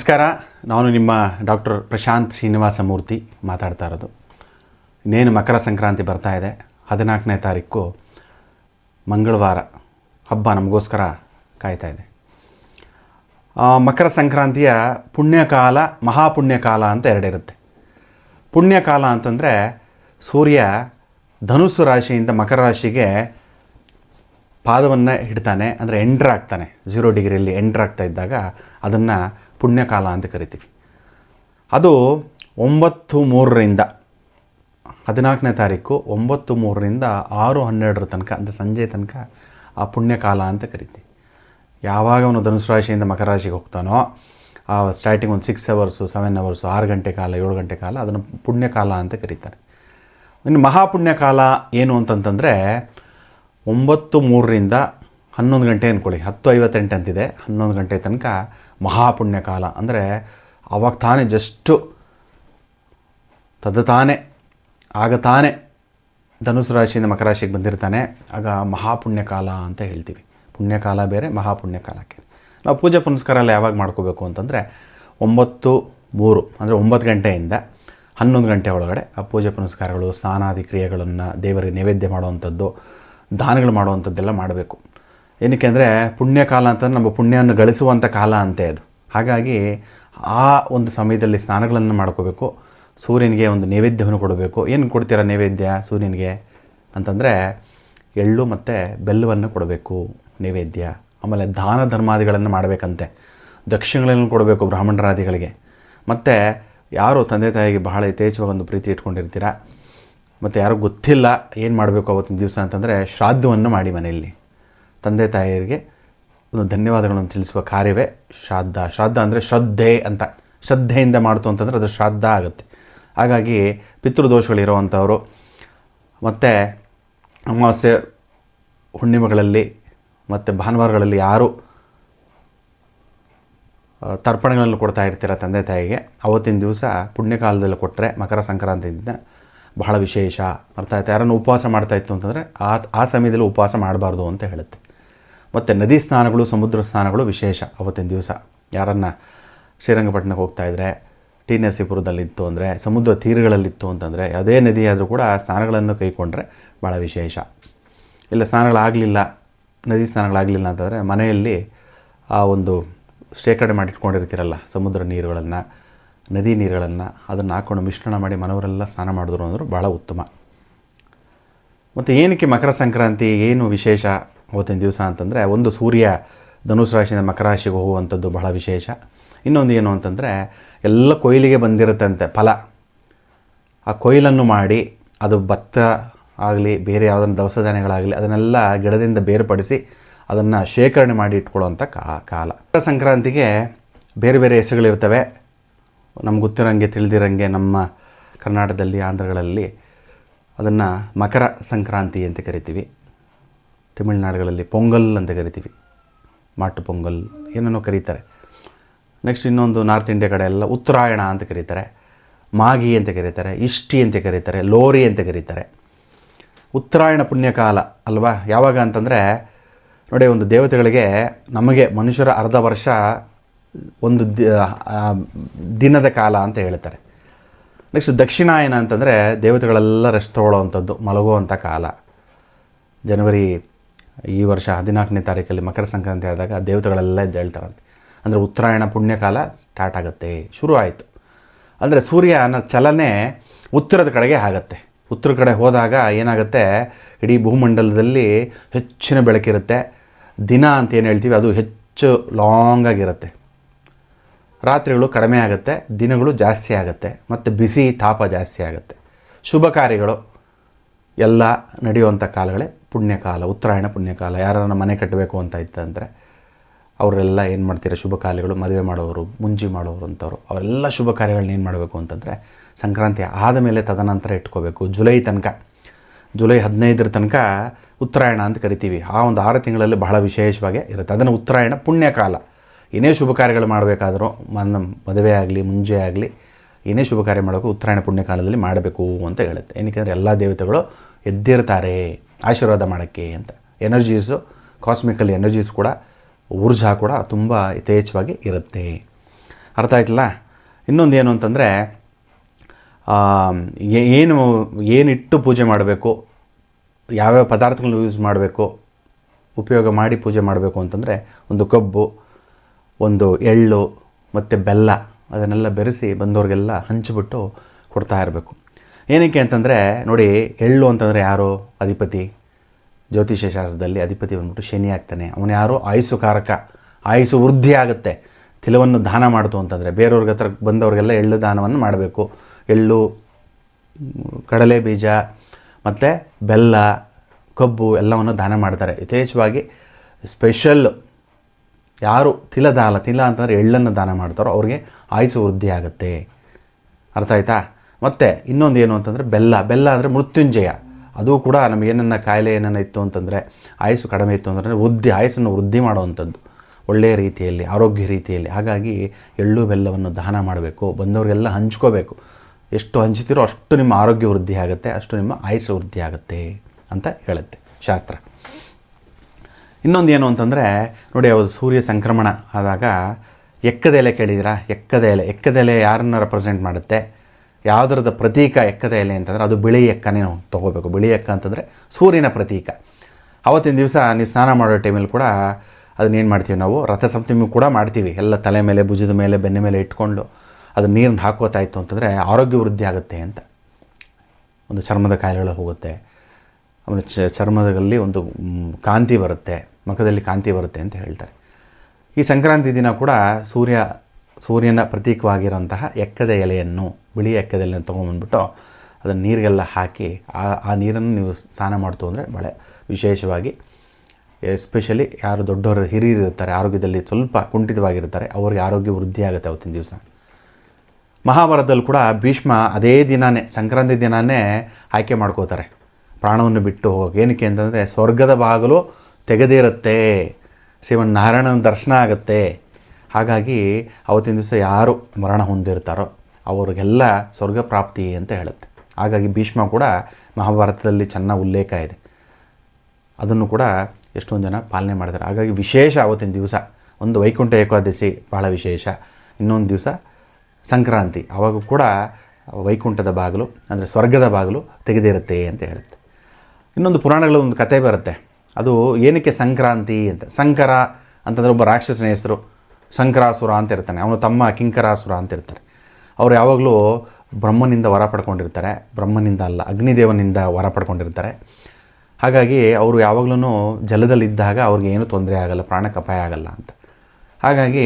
ನಮಸ್ಕಾರ. ನಾನು ನಿಮ್ಮ ಡಾಕ್ಟರ್ ಪ್ರಶಾಂತ್ ಶ್ರೀನಿವಾಸ ಮೂರ್ತಿ ಮಾತಾಡ್ತಾ ಇರೋದು. ಇನ್ನೇನು ಮಕರ ಸಂಕ್ರಾಂತಿ ಬರ್ತಾ ಇದೆ. ಹದಿನಾಲ್ಕನೇ ತಾರೀಕು ಮಂಗಳವಾರ ಹಬ್ಬ ನಮಗೋಸ್ಕರ ಕಾಯ್ತಾ ಇದೆ. ಮಕರ ಸಂಕ್ರಾಂತಿಯ ಪುಣ್ಯಕಾಲ, ಮಹಾಪುಣ್ಯಕಾಲ ಅಂತ ಎರಡಿರುತ್ತೆ. ಪುಣ್ಯಕಾಲ ಅಂತಂದರೆ ಸೂರ್ಯ ಧನುಸ್ಸು ರಾಶಿಯಿಂದ ಮಕರ ರಾಶಿಗೆ ಪಾದವನ್ನು ಹಿಡ್ತಾನೆ, ಅಂದರೆ ಎಂಟ್ರ್ ಆಗ್ತಾನೆ ಝೀರೋ ಡಿಗ್ರಿಯಲ್ಲಿ ಎಂಟ್ರ್ ಆಗ್ತಾ ಇದ್ದಾಗ ಅದನ್ನು ಪುಣ್ಯಕಾಲ ಅಂತ ಕರಿತೀವಿ. ಅದು ಒಂಬತ್ತು ಮೂರರಿಂದ ಹದಿನಾಲ್ಕನೇ ತಾರೀಕು ಒಂಬತ್ತು ಮೂರರಿಂದ ಆರು ಹನ್ನೆರಡರ ತನಕ, ಅಂದರೆ ಸಂಜೆ ತನಕ ಆ ಪುಣ್ಯಕಾಲ ಅಂತ ಕರಿತೀವಿ. ಯಾವಾಗ ಅವನು ಧನುಸು ರಾಶಿಯಿಂದ ಮಕರ ರಾಶಿಗೆ ಹೋಗ್ತಾನೋ, ಆ ಸ್ಟಾರ್ಟಿಂಗ್ ಒಂದು ಸಿಕ್ಸ್ ಅವರ್ಸು ಸೆವೆನ್ ಅವರ್ಸು ಆರು ಗಂಟೆ ಕಾಲ, ಏಳು ಗಂಟೆ ಕಾಲ ಅದನ್ನು ಪುಣ್ಯಕಾಲ ಅಂತ ಕರೀತಾರೆ. ಇನ್ನು ಮಹಾಪುಣ್ಯಕಾಲ ಏನು ಅಂತಂತಂದರೆ ಒಂಬತ್ತು ಮೂರರಿಂದ ಹನ್ನೊಂದು ಗಂಟೆ ಅಂದ್ಕೊಳ್ಳಿ ಹತ್ತು ಐವತ್ತೆಂಟು ಅಂತಿದೆ. ಹನ್ನೊಂದು ಗಂಟೆ ತನಕ ಮಹಾಪುಣ್ಯಕಾಲ ಅಂದರೆ ಅವಾಗ ತಾನೇ ಜಸ್ಟು ತದ ತಾನೇ, ಆಗ ತಾನೇ ಧನುಸು ರಾಶಿಯಿಂದ ಮಕರ ರಾಶಿಗೆ ಬಂದಿರ್ತಾನೆ. ಆಗ ಮಹಾಪುಣ್ಯಕಾಲ ಅಂತ ಹೇಳ್ತೀವಿ. ಪುಣ್ಯಕಾಲ ಬೇರೆ ಮಹಾಪುಣ್ಯಕಾಲಕ್ಕೆ ನಾವು ಪೂಜೆ ಪುನಸ್ಕಾರ ಎಲ್ಲ ಯಾವಾಗ ಮಾಡ್ಕೋಬೇಕು ಅಂತಂದರೆ ಒಂಬತ್ತು ಮೂರು, ಅಂದರೆ ಒಂಬತ್ತು ಗಂಟೆಯಿಂದ ಹನ್ನೊಂದು ಗಂಟೆ ಒಳಗಡೆ ಆ ಪೂಜೆ ಪುನಸ್ಕಾರಗಳು, ಸ್ನಾನಾದಿ ಕ್ರಿಯೆಗಳನ್ನು ದೇವರಿಗೆ ನೈವೇದ್ಯ ಮಾಡುವಂಥದ್ದು, ದಾನಗಳು ಮಾಡುವಂಥದ್ದೆಲ್ಲ ಮಾಡಬೇಕು. ಏನಕ್ಕೆ ಅಂದರೆ ಪುಣ್ಯಕಾಲ ಅಂತಂದ್ರೆ ನಮ್ಮ ಪುಣ್ಯವನ್ನು ಗಳಿಸುವಂಥ ಕಾಲ ಅಂತೆ ಅದು. ಹಾಗಾಗಿ ಆ ಒಂದು ಸಮಯದಲ್ಲಿ ಸ್ನಾನಗಳನ್ನು ಮಾಡ್ಕೋಬೇಕು. ಸೂರ್ಯನಿಗೆ ಒಂದು ನೈವೇದ್ಯವನ್ನು ಕೊಡಬೇಕು. ಏನು ಕೊಡ್ತೀರಾ ನೈವೇದ್ಯ ಸೂರ್ಯನಿಗೆ? ಅಂತಂದರೆ ಎಳ್ಳು ಮತ್ತು ಬೆಲ್ಲವನ್ನು ಕೊಡಬೇಕು, ನೈವೇದ್ಯ. ಆಮೇಲೆ ದಾನ ಧರ್ಮಾದಿಗಳನ್ನು ಮಾಡಬೇಕಂತೆ. ದಕ್ಷಿಣಗಳನ್ನು ಕೊಡಬೇಕು ಬ್ರಾಹ್ಮಣರಾದಿಗಳಿಗೆ. ಮತ್ತು ಯಾರು ತಂದೆ ತಾಯಿಗೆ ಬಹಳ ಯಥೇಚ್ಛವಾಗಿ ಒಂದು ಪ್ರೀತಿ ಇಟ್ಕೊಂಡಿರ್ತೀರ? ಮತ್ತು ಯಾರೂ ಗೊತ್ತಿಲ್ಲ ಏನು ಮಾಡಬೇಕು ಅವತ್ತಿನ ದಿವಸ ಅಂತಂದರೆ ಶ್ರಾದ್ದವನ್ನು ಮಾಡಿ ಮನೆಯಲ್ಲಿ. ತಂದೆ ತಾಯಿಯರಿಗೆ ಒಂದು ಧನ್ಯವಾದಗಳನ್ನು ತಿಳಿಸುವ ಕಾರ್ಯವೇ ಶ್ರಾದ್ದ. ಶ್ರಾದ್ದ ಅಂದರೆ ಶ್ರದ್ಧೆ ಅಂತ. ಶ್ರದ್ಧೆಯಿಂದ ಮಾಡ್ತು ಅಂತಂದರೆ ಅದು ಶ್ರಾದ್ದ ಆಗುತ್ತೆ. ಹಾಗಾಗಿ ಪಿತೃದೋಷಗಳಿರುವಂಥವರು ಮತ್ತು ಅಮಾವಾಸ್ಯೆ ಹುಣ್ಣಿಮೆಗಳಲ್ಲಿ, ಮತ್ತು ಭಾನುವಾರಗಳಲ್ಲಿ ಯಾರು ತರ್ಪಣಗಳನ್ನು ಕೊಡ್ತಾ ಇರ್ತೀರ ತಂದೆ ತಾಯಿಗೆ, ಅವತ್ತಿನ ದಿವಸ ಪುಣ್ಯಕಾಲದಲ್ಲಿ ಕೊಟ್ಟರೆ ಮಕರ ಸಂಕ್ರಾಂತಿಯಿಂದ ಬಹಳ ವಿಶೇಷ. ಬರ್ತಾ ಇತ್ತು ಯಾರನ್ನು ಉಪವಾಸ ಮಾಡ್ತಾ ಇತ್ತು ಅಂತಂದರೆ ಆ ಆ ಸಮಯದಲ್ಲಿ ಉಪವಾಸ ಮಾಡಬಾರ್ದು ಅಂತ ಹೇಳುತ್ತೆ. ಮತ್ತು ನದಿ ಸ್ನಾನಗಳು, ಸಮುದ್ರ ಸ್ನಾನಗಳು ವಿಶೇಷ ಅವತ್ತಿನ ದಿವಸ. ಯಾರನ್ನು ಶ್ರೀರಂಗಪಟ್ಟಣಕ್ಕೆ ಹೋಗ್ತಾ ಇದ್ದರೆ ಟಿ ನರಸೀಪುರದಲ್ಲಿತ್ತು ಅಂದರೆ, ಸಮುದ್ರ ತೀರಗಳಲ್ಲಿತ್ತು ಅಂತಂದರೆ, ಯಾವುದೇ ನದಿಯಾದರೂ ಕೂಡ ಕೂಡ ಸ್ನಾನಗಳನ್ನು ಕೈಕೊಂಡ್ರೆ ಭಾಳ ವಿಶೇಷ. ಇಲ್ಲ, ಸ್ನಾನಗಳಾಗಲಿಲ್ಲ, ನದಿ ಸ್ನಾನಗಳಾಗಲಿಲ್ಲ ಅಂತಂದರೆ ಮನೆಯಲ್ಲಿ ಆ ಒಂದು ಶೇಖರಣೆ ಮಾಡಿಟ್ಕೊಂಡಿರ್ತೀರಲ್ಲ, ಸಮುದ್ರ ನೀರುಗಳನ್ನು, ನದಿ ನೀರುಗಳನ್ನು, ಅದನ್ನು ಹಾಕ್ಕೊಂಡು ಮಿಶ್ರಣ ಮಾಡಿ ಮನೆಯವರೆಲ್ಲ ಸ್ನಾನ ಮಾಡಿದ್ರು ಅಂದರೂ ಭಾಳ ಉತ್ತಮ. ಮತ್ತು ಏನಕ್ಕೆ ಮಕರ ಸಂಕ್ರಾಂತಿ ಏನು ವಿಶೇಷ? ಅವತ್ತಿನ ದಿವಸ ಅಂತಂದರೆ ಒಂದು ಸೂರ್ಯ ಧನುಸು ರಾಶಿಯಿಂದ ಮಕರ ರಾಶಿಗೆ ಹೋಗುವಂಥದ್ದು ಬಹಳ ವಿಶೇಷ. ಇನ್ನೊಂದು ಏನು ಅಂತಂದರೆ ಎಲ್ಲ ಕೊಯ್ಲಿಗೆ ಬಂದಿರುತ್ತಂತೆ ಫಲ. ಆ ಕೊಯ್ಲನ್ನು ಮಾಡಿ ಅದು ಭತ್ತ ಆಗಲಿ, ಬೇರೆ ಯಾವುದನ್ನು ದವಸ ಧಾನ್ಯಗಳಾಗಲಿ, ಅದನ್ನೆಲ್ಲ ಗಿಡದಿಂದ ಬೇರ್ಪಡಿಸಿ ಅದನ್ನು ಶೇಖರಣೆ ಮಾಡಿ ಇಟ್ಕೊಳ್ಳುವಂಥ ಕಾಲ. ಮಕರ ಸಂಕ್ರಾಂತಿಗೆ ಬೇರೆ ಬೇರೆ ಹೆಸರುಗಳಿರ್ತವೆ. ನಮ್ಗೆ ಗೊತ್ತಿರೋಂಗೆ, ತಿಳಿದಿರೋಂಗೆ, ನಮ್ಮ ಕರ್ನಾಟಕದಲ್ಲಿ, ಆಂಧ್ರಗಳಲ್ಲಿ ಅದನ್ನು ಮಕರ ಸಂಕ್ರಾಂತಿ ಅಂತ ಕರಿತೀವಿ. ತಮಿಳುನಾಡುಗಳಲ್ಲಿ ಪೊಂಗಲ್ ಅಂತ ಕರಿತೀವಿ. ಮಾಟು ಪೊಂಗಲ್ ಏನನ್ನೋ ಕರೀತಾರೆ. ನೆಕ್ಸ್ಟ್ ಇನ್ನೊಂದು ನಾರ್ತ್ ಇಂಡಿಯಾ ಕಡೆ ಎಲ್ಲ ಉತ್ತರಾಯಣ ಅಂತ ಕರೀತಾರೆ. ಮಾಗಿ ಅಂತ ಕರೀತಾರೆ. ಇಷ್ಟಿ ಅಂತ ಕರೀತಾರೆ. ಲೋರಿ ಅಂತ ಕರೀತಾರೆ. ಉತ್ತರಾಯಣ ಪುಣ್ಯಕಾಲ ಅಲ್ವಾ? ಯಾವಾಗ ಅಂತಂದರೆ ನೋಡಿ ಒಂದು ದೇವತೆಗಳಿಗೆ ನಮಗೆ ಮನುಷ್ಯರ ಅರ್ಧ ವರ್ಷ ಒಂದು ದಿನದ ಕಾಲ ಅಂತ ಹೇಳ್ತಾರೆ. ನೆಕ್ಸ್ಟ್ ದಕ್ಷಿಣಾಯನ ಅಂತಂದರೆ ದೇವತೆಗಳೆಲ್ಲ ರೆಸ್ಟ್ ತೊಗೊಳ್ಳೋವಂಥದ್ದು, ಮಲಗುವಂಥ ಕಾಲ. ಜನವರಿ ಈ ವರ್ಷ ಹದಿನಾಲ್ಕನೇ ತಾರೀಕಲ್ಲಿ ಮಕರ ಸಂಕ್ರಾಂತಿ ಆದಾಗ ದೇವತೆಗಳೆಲ್ಲ ಎದ್ದೇಳ್ತಾರಂತೆ ಅಂದರೆ ಉತ್ತರಾಯಣ ಪುಣ್ಯಕಾಲ ಸ್ಟಾರ್ಟ್ ಆಗುತ್ತೆ. ಶುರು ಆಯಿತು. ಅಂದರೆ ಸೂರ್ಯನ ಚಲನೆ ಉತ್ತರದ ಕಡೆಗೆ ಆಗುತ್ತೆ. ಉತ್ತರ ಕಡೆ ಹೋದಾಗ ಏನಾಗುತ್ತೆ? ಇಡೀ ಭೂಮಂಡಲದಲ್ಲಿ ಹೆಚ್ಚಿನ ಬೆಳಕಿರುತ್ತೆ ದಿನ ಅಂತ ಏನು ಹೇಳ್ತೀವಿ? ಅದು ಹೆಚ್ಚು ಲಾಂಗ್ ಆಗಿರುತ್ತೆ. ರಾತ್ರಿಗಳು ಕಡಿಮೆ ಆಗುತ್ತೆ. ದಿನಗಳು ಜಾಸ್ತಿ ಆಗುತ್ತೆ. ಮತ್ತು ಬಿಸಿ ತಾಪ ಜಾಸ್ತಿ ಆಗುತ್ತೆ. ಶುಭ ಕಾರ್ಯಗಳು ಎಲ್ಲ ನಡೆಯುವಂಥ ಕಾಲಗಳೇ ಪುಣ್ಯಕಾಲ, ಉತ್ತರಾಯಣ ಪುಣ್ಯಕಾಲ ಯಾರನ್ನ ಮನೆ ಕಟ್ಟಬೇಕು ಅಂತ ಇತ್ತಂದರೆ, ಅವರೆಲ್ಲ ಏನು ಮಾಡ್ತೀರಾ? ಶುಭ ಕಾರ್ಯಗಳು, ಮದುವೆ ಮಾಡೋರು ಮುಂಜಿ ಮಾಡೋರು ಅಂಥವ್ರು ಅವರೆಲ್ಲ ಶುಭ ಕಾರ್ಯಗಳನ್ನ ಏನು ಮಾಡಬೇಕು ಅಂತಂದರೆ, ಸಂಕ್ರಾಂತಿ ಆದಮೇಲೆ ತದನಂತರ ಇಟ್ಕೋಬೇಕು. ಜುಲೈ ತನಕ, ಜುಲೈ ಹದಿನೈದರ ತನಕ ಉತ್ತರಾಯಣ ಅಂತ ಕರಿತೀವಿ. ಆ ಒಂದು ಆರು ತಿಂಗಳಲ್ಲಿ ಬಹಳ ವಿಶೇಷವಾಗಿ ಇರುತ್ತೆ. ಅದನ್ನು ಉತ್ತರಾಯಣ ಪುಣ್ಯಕಾಲ. ಏನೇ ಶುಭ ಕಾರ್ಯಗಳು ಮಾಡಬೇಕಾದರೂ, ಮನ, ಮದುವೆ ಆಗಲಿ ಮುಂಜೆ ಆಗಲಿ, ಏನೇ ಶುಭ ಕಾರ್ಯ ಮಾಡೋಕ್ಕೂ ಉತ್ತರಾಯಣ ಪುಣ್ಯಕಾಲದಲ್ಲಿ ಮಾಡಬೇಕು ಅಂತ ಹೇಳುತ್ತೆ. ಏನಕ್ಕೆ ಎಲ್ಲ ದೇವತೆಗಳು ಎದ್ದಿರ್ತಾರೆ. ಆಶೀರ್ವಾದ ಮಾಡೋಕ್ಕೆ ಅಂತ. ಎನರ್ಜೀಸು ಕಾಸ್ಮಿಕಲ್ ಎನರ್ಜೀಸ್ ಕೂಡ, ಊರ್ಜಾ ಕೂಡ ತುಂಬ ಯಥೇಚ್ಛವಾಗಿ ಇರುತ್ತೆ. ಅರ್ಥ ಆಯ್ತಲ್ಲ? ಇನ್ನೊಂದು ಏನು ಅಂತಂದರೆ ಏನು, ಏನಿಟ್ಟು ಪೂಜೆ ಮಾಡಬೇಕು, ಯಾವ್ಯಾವ ಪದಾರ್ಥಗಳನ್ನ ಯೂಸ್ ಮಾಡಬೇಕು, ಉಪಯೋಗ ಮಾಡಿ ಪೂಜೆ ಮಾಡಬೇಕು ಅಂತಂದರೆ, ಒಂದು ಕಬ್ಬು, ಒಂದು ಎಳ್ಳು, ಮತ್ತು ಬೆಲ್ಲ, ಅದನ್ನೆಲ್ಲ ಬೆರೆಸಿ ಬಂದವ್ರಿಗೆಲ್ಲ ಹಂಚಿಬಿಟ್ಟು ಕೊಡ್ತಾ ಇರಬೇಕು. ಏನಕ್ಕೆ ಅಂತಂದರೆ, ನೋಡಿ ಎಳ್ಳು ಅಂತಂದರೆ ಯಾರು? ಅಧಿಪತಿ. ಜ್ಯೋತಿಷ್ಯ ಶಾಸ್ತ್ರದಲ್ಲಿ ಅಧಿಪತಿ ಬಂದ್ಬಿಟ್ಟು ಶನಿ ಆಗ್ತಾನೆ. ಅವನು ಯಾರು? ಆಯುಸ್ಸು ಕಾರಕ ಆಯುಸ್ಸು ವೃದ್ಧಿ ಆಗುತ್ತೆ. ತಿಲವನ್ನು ದಾನ ಮಾಡಿತು ಅಂತಂದರೆ, ಬೇರೆಯವ್ರಿಗೆ ಹತ್ರ ಬಂದವ್ರಿಗೆಲ್ಲ ಎಳ್ಳು ದಾನವನ್ನು ಮಾಡಬೇಕು. ಎಳ್ಳು, ಕಡಲೆ ಬೀಜ, ಮತ್ತು ಬೆಲ್ಲ, ಕಬ್ಬು ಎಲ್ಲವನ್ನು ದಾನ ಮಾಡ್ತಾರೆ. ಯಥೇಚ್ಛವಾಗಿ ಸ್ಪೆಷಲ್ ಯಾರು? ತಿಲದಾಲ ತಿಲ ಅಂತಂದರೆ ಎಳ್ಳನ್ನು ದಾನ ಮಾಡ್ತಾರೋ, ಅವ್ರಿಗೆ ಆಯುಸು ವೃದ್ಧಿ ಆಗುತ್ತೆ. ಅರ್ಥ ಆಯ್ತಾ? ಮತ್ತು ಇನ್ನೊಂದು ಏನು ಅಂತಂದರೆ ಬೆಲ್ಲ. ಬೆಲ್ಲ ಅಂದರೆ ಮೃತ್ಯುಂಜಯ. ಅದು ಕೂಡ ನಮಗೇನನ್ನ ಕಾಯಿಲೆ ಏನನ್ನ ಇತ್ತು ಅಂತಂದರೆ ಆಯಸ್ಸು ಕಡಿಮೆ ಇತ್ತು ಅಂದರೆ ವೃದ್ಧಿ, ಆಯಸ್ಸನ್ನು ವೃದ್ಧಿ ಮಾಡುವಂಥದ್ದು. ಒಳ್ಳೆಯ ರೀತಿಯಲ್ಲಿ, ಆರೋಗ್ಯ ರೀತಿಯಲ್ಲಿ. ಹಾಗಾಗಿ ಎಳ್ಳು ಬೆಲ್ಲವನ್ನು ದಾನ ಮಾಡಬೇಕು, ಬಂದವರಿಗೆಲ್ಲ ಹಂಚ್ಕೋಬೇಕು. ಎಷ್ಟು ಹಂಚ್ತೀರೋ ಅಷ್ಟು ನಿಮ್ಮ ಆರೋಗ್ಯ ವೃದ್ಧಿ ಆಗುತ್ತೆ, ಅಷ್ಟು ನಿಮ್ಮ ಆಯಸ್ಸು ವೃದ್ಧಿ ಆಗುತ್ತೆ ಅಂತ ಹೇಳುತ್ತೆ ಶಾಸ್ತ್ರ. ಇನ್ನೊಂದು ಏನು ಅಂತಂದರೆ, ನೋಡಿ ಅವರು ಸೂರ್ಯ ಸಂಕ್ರಮಣ ಆದಾಗ ಎಕ್ಕದೆಲೆ ಕೇಳಿದಿರಾ ಎಕ್ಕದೆಲೆ. ಎಕ್ಕದೆಲೆ ಯಾರನ್ನ ರೆಪ್ರೆಸೆಂಟ್ ಮಾಡುತ್ತೆ? ಯಾವುದರದ ಪ್ರತೀಕ ಎಕ್ಕದ ಎಲೆ ಅಂತಂದರೆ ಅದು ಬಿಳಿ ಎಕ್ಕನೇ ನಾವು ತೊಗೋಬೇಕು. ಬಿಳಿ ಎಕ್ಕ ಅಂತಂದರೆ ಸೂರ್ಯನ ಪ್ರತೀಕ. ಅವತ್ತಿನ ದಿವಸ ನೀವು ಸ್ನಾನ ಮಾಡೋ ಟೈಮಲ್ಲಿ ಕೂಡ ಅದನ್ನೇನು ಮಾಡ್ತೀವಿ ನಾವು? ರಥಸಪ್ತಮಿ ಕೂಡ ಮಾಡ್ತೀವಿ. ಎಲ್ಲ ತಲೆ ಮೇಲೆ, ಭುಜದ ಮೇಲೆ, ಬೆನ್ನೆ ಮೇಲೆ ಇಟ್ಕೊಂಡು ಅದು ನೀರನ್ನು ಹಾಕೋತಾ ಇತ್ತು ಅಂತಂದರೆ ಆರೋಗ್ಯ ವೃದ್ಧಿ ಆಗುತ್ತೆ ಅಂತ. ಒಂದು ಚರ್ಮದ ಕಾಯಿಲೆಗಳು ಹೋಗುತ್ತೆ. ಆಮೇಲೆ ಚ ಚರ್ಮದಲ್ಲಿ ಒಂದು ಕಾಂತಿ ಬರುತ್ತೆ. ಮುಖದಲ್ಲಿ ಕಾಂತಿ ಬರುತ್ತೆ ಅಂತ ಹೇಳ್ತಾರೆ. ಈ ಸಂಕ್ರಾಂತಿ ದಿನ ಕೂಡ ಸೂರ್ಯ, ಸೂರ್ಯನ ಪ್ರತೀಕವಾಗಿರುವಂತಹ ಎಕ್ಕದ ಎಲೆಯನ್ನು ಬಿಳಿ ಎಕ್ಕದಲ್ಲಿ ತೊಗೊಂಬಂದ್ಬಿಟ್ಟು ಅದನ್ನು ನೀರಿಗೆಲ್ಲ ಹಾಕಿ ಆ ಆ ನೀರನ್ನು ನೀವು ಸ್ನಾನ ಮಾಡ್ತು ಅಂದರೆ ಭಾಳ ವಿಶೇಷವಾಗಿ ಎಸ್ಪೆಷಲಿ ಯಾರು ದೊಡ್ಡವರು ಹಿರಿಯರು ಇರ್ತಾರೆ ಆರೋಗ್ಯದಲ್ಲಿ ಸ್ವಲ್ಪ ಕುಂಠಿತವಾಗಿರ್ತಾರೆ, ಅವ್ರಿಗೆ ಆರೋಗ್ಯ ವೃದ್ಧಿ ಆಗುತ್ತೆ ಅವತ್ತಿನ ದಿವಸ. ಮಹಾಭಾರತದಲ್ಲಿ ಕೂಡ ಭೀಷ್ಮ ಅದೇ ದಿನಾನೇ, ಸಂಕ್ರಾಂತಿ ದಿನಾನೇ ಆಯ್ಕೆ ಮಾಡ್ಕೋತಾರೆ. ಪ್ರಾಣವನ್ನು ಬಿಟ್ಟು ಹೋಗಿ ಏನಕ್ಕೆ ಅಂತಂದರೆ ಸ್ವರ್ಗದ ಬಾಗಿಲು ತೆಗೆದಿರುತ್ತೆ ಶ್ರೀಮನ್ ನಾರಾಯಣನ ದರ್ಶನ ಆಗುತ್ತೆ. ಹಾಗಾಗಿ ಅವತ್ತಿನ ದಿವಸ ಯಾರು ಮರಣ ಹೊಂದಿರ್ತಾರೋ ಅವರಿಗೆಲ್ಲ ಸ್ವರ್ಗ ಪ್ರಾಪ್ತಿ ಅಂತ ಹೇಳುತ್ತೆ. ಹಾಗಾಗಿ ಭೀಷ್ಮ ಕೂಡ ಮಹಾಭಾರತದಲ್ಲಿ ಚೆನ್ನಾಗಿ ಉಲ್ಲೇಖ ಇದೆ. ಅದನ್ನು ಕೂಡ ಎಷ್ಟೊಂದು ಜನ ಪಾಲನೆ ಮಾಡಿದ್ದಾರೆ. ಹಾಗಾಗಿ ವಿಶೇಷ ಅವತ್ತಿನ ದಿವಸ, ಒಂದು ವೈಕುಂಠ ಏಕಾದಶಿ ಬಹಳ ವಿಶೇಷ. ಇನ್ನೊಂದು ದಿವಸ ಸಂಕ್ರಾಂತಿ. ಆವಾಗ ಕೂಡ ವೈಕುಂಠದ ಬಾಗಿಲು, ಅಂದರೆ ಸ್ವರ್ಗದ ಬಾಗಿಲು ತೆಗೆದಿರುತ್ತೆ ಅಂತ ಹೇಳುತ್ತೆ. ಇನ್ನೊಂದು ಪುರಾಣಗಳ ಒಂದು ಕತೆ ಬರುತ್ತೆ. ಅದು ಏನಕ್ಕೆ ಸಂಕ್ರಾಂತಿ ಅಂತ. ಸಂಕರ ಅಂತಂದರೆ ಒಬ್ಬ ರಾಕ್ಷಸನ ಹೆಸರು ಸಂಕರಾಸುರ ಅಂತ ಇರ್ತಾನೆ. ಅವನು ತಮ್ಮ ಕಿಂಕರಾಸುರ ಅಂತ ಇರ್ತಾರೆ. ಅವ್ರು ಯಾವಾಗಲೂ ಬ್ರಹ್ಮನಿಂದ ವರ ಪಡ್ಕೊಂಡಿರ್ತಾರೆ. ಬ್ರಹ್ಮನಿಂದ ಅಲ್ಲ, ಅಗ್ನಿದೇವನಿಂದ ವರ ಪಡ್ಕೊಂಡಿರ್ತಾರೆ. ಹಾಗಾಗಿ ಅವರು ಯಾವಾಗಲೂ ಜಲದಲ್ಲಿದ್ದಾಗ ಅವ್ರಿಗೆ ಏನೂ ತೊಂದರೆ ಆಗಲ್ಲ ಪ್ರಾಣಕ್ಕೆ ಅಪಾಯ ಆಗಲ್ಲ ಅಂತ. ಹಾಗಾಗಿ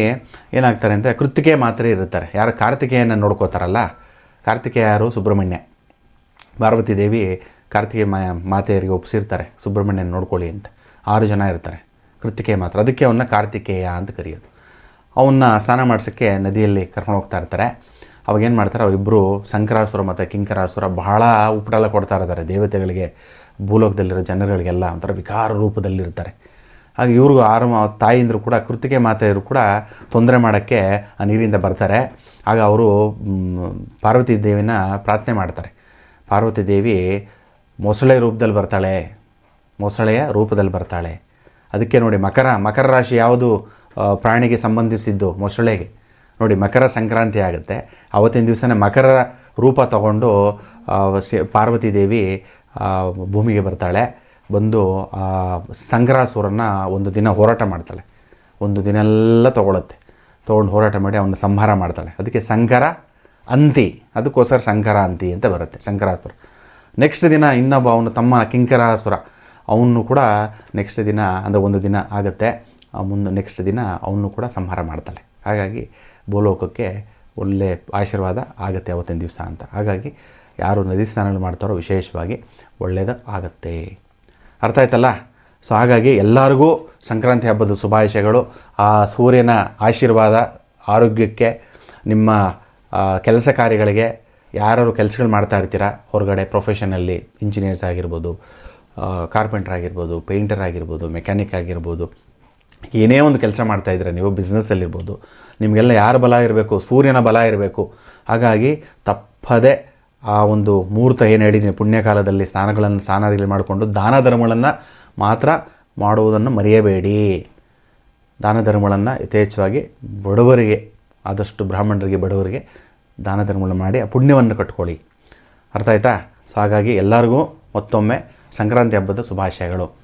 ಏನಾಗ್ತಾರೆ ಅಂತ ಕೃತಿಕೆ ಮಾತ್ರ ಇರ್ತಾರೆ ಯಾರು ಕಾರ್ತಿಕೇಯನ ನೋಡ್ಕೋತಾರಲ್ಲ ಕಾರ್ತಿಕೇಯ ಯಾರು ಸುಬ್ರಹ್ಮಣ್ಯ. ಪಾರ್ವತಿ ದೇವಿ ಕಾರ್ತಿಕೇಯ ಮಾ, ಮಾತೆಯರಿಗೆ ಒಪ್ಪಿಸಿರ್ತಾರೆ ಸುಬ್ರಹ್ಮಣ್ಯನ ನೋಡ್ಕೊಳ್ಳಿ ಅಂತ. ಆರು ಜನ ಇರ್ತಾರೆ ಕೃತಿಕೆ ಮಾತ್ರ. ಅದಕ್ಕೆ ಅವನ್ನ ಕಾರ್ತಿಕೇಯ ಅಂತ ಕರೆಯೋದು. ಅವನ್ನ ಸ್ನಾನ ಮಾಡಿಸೋಕ್ಕೆ ನದಿಯಲ್ಲಿ ಕರ್ಕೊಂಡು ಹೋಗ್ತಾ ಇರ್ತಾರೆ. ಅವಾಗೇನು ಮಾಡ್ತಾರೆ? ಅವರಿಬ್ಬರು ಸಂಕರಾಸುರ ಮತ್ತು ಕಿಂಕರಾಸುರ ಬಹಳ ಉಪಟಳ ಕೊಡ್ತಾ ಇರ್ತಾರೆ. ದೇವತೆಗಳಿಗೆ, ಭೂಲೋಕದಲ್ಲಿರೋ ಜನಗಳಿಗೆಲ್ಲ ಒಂಥರ ವಿಕಾರ ರೂಪದಲ್ಲಿರ್ತಾರೆ. ಹಾಗೆ ಇವ್ರಿಗೂ ಆರು ತಾಯಿಂದರು ಕೂಡ ಕೃತಿಕೆ ಮಾತೆಯವರು ಕೂಡ ತೊಂದರೆ ಮಾಡೋಕ್ಕೆ ಆ ನೀರಿಂದ ಬರ್ತಾರೆ. ಆಗ ಅವರು ಪಾರ್ವತಿ ದೇವಿನ ಪ್ರಾರ್ಥನೆ ಮಾಡ್ತಾರೆ. ಪಾರ್ವತಿ ದೇವಿ ಮೊಸಳೆ ರೂಪದಲ್ಲಿ ಬರ್ತಾಳೆ. ಮೊಸಳೆಯ ರೂಪದಲ್ಲಿ ಬರ್ತಾಳೆ. ಅದಕ್ಕೆ ನೋಡಿ ಮಕರ ಮಕರ ರಾಶಿ ಯಾವುದು ಪ್ರಾಣಿಗೆ ಸಂಬಂಧಿಸಿದ್ದು ಮೊಸಳೆಗೆ? ನೋಡಿ, ಮಕರ ಸಂಕ್ರಾಂತಿ ಆಗುತ್ತೆ. ಅವತ್ತಿನ ದಿವಸನೇ ಮಕರ ರೂಪ ತಗೊಂಡು ಪಾರ್ವತಿ ದೇವಿ ಭೂಮಿಗೆ ಬರ್ತಾಳೆ. ಬಂದು, ಆ, ಸಂಗ್ರಾಸುರನ್ನ ಒಂದು ದಿನ ಹೋರಾಟ ಮಾಡ್ತಾಳೆ. ಒಂದು ದಿನ ಎಲ್ಲ ತೊಗೊಳುತ್ತೆ. ತೊಗೊಂಡು ಹೋರಾಟ ಮಾಡಿ ಅವನ ಸಂಹಾರ ಮಾಡ್ತಾಳೆ. ಅದಕ್ಕೆ ಸಂಕರ ಅಂತಿ. ಅದಕ್ಕೋಸ್ಕರ ಸಂಕರ ಅಂತಿ ಅಂತ ಬರುತ್ತೆ, ಸಂಕರಾಸುರ. ನೆಕ್ಸ್ಟ್ ದಿನ ಇನ್ನೊಬ್ಬ ಅವನು ತಮ್ಮ ಕಿಂಕರಾಸುರ. ಅವನು ಕೂಡ ನೆಕ್ಸ್ಟ್ ದಿನ, ಅಂದರೆ ಒಂದು ದಿನ ಆಗುತ್ತೆ. ಮುಂದೆ, ನೆಕ್ಸ್ಟ್ ದಿನ ಅವನು ಕೂಡ ಸಂಹಾರ ಮಾಡ್ತಾಳೆ. ಹಾಗಾಗಿ ಭೂಲೋಕಕ್ಕೆ ಒಳ್ಳೆ ಆಶೀರ್ವಾದ ಆಗುತ್ತೆ ಅವತ್ತಿನ ದಿವಸ ಅಂತ. ಹಾಗಾಗಿ ಯಾರು ನದಿ ಸ್ನಾನಗಳು ಮಾಡ್ತಾರೋ ವಿಶೇಷವಾಗಿ ಒಳ್ಳೆಯದು ಆಗುತ್ತೆ. ಅರ್ಥ ಆಯ್ತಲ್ಲ? ಸೊ ಹಾಗಾಗಿ ಎಲ್ಲರಿಗೂ ಸಂಕ್ರಾಂತಿ ಹಬ್ಬದ ಶುಭಾಶಯಗಳು. ಆ ಸೂರ್ಯನ ಆಶೀರ್ವಾದ, ಆರೋಗ್ಯಕ್ಕೆ, ನಿಮ್ಮ ಕೆಲಸ ಕಾರ್ಯಗಳಿಗೆ ಯಾರು ಕೆಲಸಗಳು ಮಾಡ್ತಾ ಇರ್ತೀರಾ, ಹೊರಗಡೆ ಪ್ರೊಫೆಷನಲ್ಲಿ ಇಂಜಿನಿಯರ್ಸ್ ಆಗಿರ್ಬೋದು ಕಾರ್ಪೆಂಟರ್ ಆಗಿರ್ಬೋದು ಪೇಂಟರ್ ಆಗಿರ್ಬೋದು ಮೆಕ್ಯಾನಿಕ್ ಆಗಿರ್ಬೋದು ಏನೇ ಒಂದು ಕೆಲಸ ಮಾಡ್ತಾ ಇದ್ರೆ ನೀವು ಬಿಸ್ನೆಸ್ಸಲ್ಲಿರ್ಬೋದು ನಿಮಗೆಲ್ಲ ಯಾರ ಬಲ ಇರಬೇಕು? ಸೂರ್ಯನ ಬಲ ಇರಬೇಕು. ಹಾಗಾಗಿ ತಪ್ಪದೆ ಆ ಒಂದು ಮುಹೂರ್ತ ಏನು ಹೇಳಿದ್ದೀನಿ ಪುಣ್ಯಕಾಲದಲ್ಲಿ ಸ್ನಾನಗಳನ್ನು ಸ್ನಾನಾದಿಗಳು ಮಾಡಿಕೊಂಡು ದಾನ ಧರ್ಮಗಳನ್ನು ಮಾತ್ರ ಮಾಡುವುದನ್ನು ಮರೆಯಬೇಡಿ. ದಾನ ಧರ್ಮಗಳನ್ನು ಯಥೇಚ್ಛವಾಗಿ ಬಡವರಿಗೆ, ಆದಷ್ಟು ಬ್ರಾಹ್ಮಣರಿಗೆ, ಬಡವರಿಗೆ ದಾನ ಧರ್ಮಗಳನ್ನು ಮಾಡಿ ಆ ಪುಣ್ಯವನ್ನು ಕಟ್ಕೊಳ್ಳಿ. ಅರ್ಥ ಆಯ್ತಾ? ಸೊ ಹಾಗಾಗಿ ಎಲ್ಲರಿಗೂ ಮತ್ತೊಮ್ಮೆ ಸಂಕ್ರಾಂತಿ ಹಬ್ಬದ ಶುಭಾಶಯಗಳು.